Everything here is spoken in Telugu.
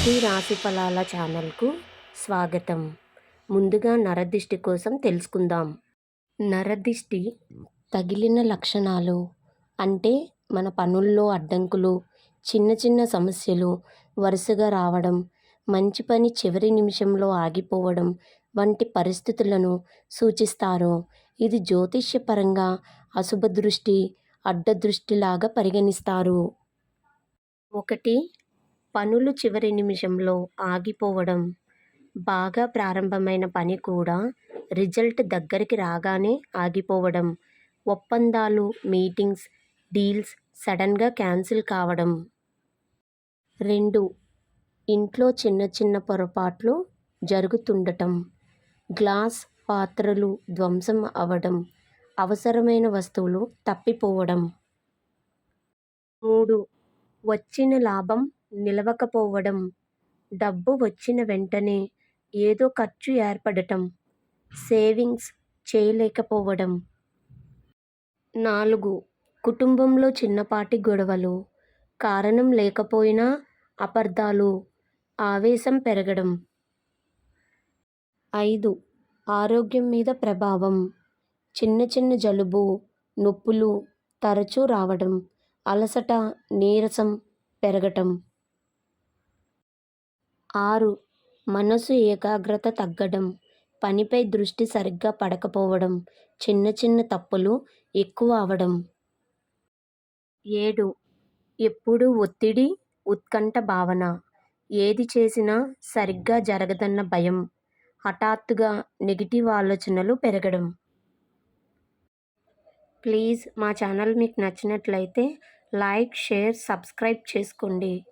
శ్రీ రాశి ఫలాల ఛానల్కు స్వాగతం. ముందుగా నరదిష్టి కోసం తెలుసుకుందాం. నరదిష్టి తగిలిన లక్షణాలు అంటే మన పనుల్లో అడ్డంకులు చిన్న చిన్న సమస్యలు వరుసగా రావడం మంచి పని చివరి నిమిషంలో ఆగిపోవడం వంటి పరిస్థితులను సూచిస్తారు. ఇది జ్యోతిష్యపరంగా అశుభ దృష్టి అడ్డదృష్టిలాగా పరిగణిస్తారు. ఒకటి పనులు చివరి నిమిషంలో ఆగిపోవడం బాగా ప్రారంభమైన పని కూడా రిజల్ట్ దగ్గరికి రాగానే ఆగిపోవడం ఒప్పందాలు మీటింగ్స్ డీల్స్ సడన్గా క్యాన్సిల్ కావడం. రెండు ఇంట్లో చిన్న చిన్న పొరపాట్లు జరుగుతుండటం గ్లాస్ పాత్రలు ధ్వంసం అవ్వడం అవసరమైన వస్తువులు తప్పిపోవడం. మూడు వచ్చిన లాభం నిలవకపోవడం డబ్బు వచ్చిన వెంటనే ఏదో ఖర్చు ఏర్పడటం సేవింగ్స్ చేయలేకపోవడం. నాలుగు. కుటుంబంలో చిన్నపాటి గొడవలు కారణం లేకపోయినా అపార్థాలు ఆవేశం పెరగడం. ఐదు. ఆరోగ్యం మీద ప్రభావం చిన్న చిన్న జలుబు నొప్పులు తరచూ రావడం అలసట నీరసం పెరగటం. ఆరు. మనసు ఏకాగ్రత తగ్గడం. పనిపై దృష్టి సరిగ్గా పడకపోవడం. చిన్న చిన్న తప్పులు ఎక్కువ అవడం. ఏడు. ఎప్పుడూ ఒత్తిడి ఉత్కంఠ భావన. ఏది చేసినా సరిగ్గా జరగదన్న భయం. హఠాత్తుగా నెగిటివ్ ఆలోచనలు పెరగడం. ప్లీజ్ మా ఛానల్ మీకు నచ్చినట్లయితే లైక్ షేర్ సబ్స్క్రైబ్ చేసుకోండి.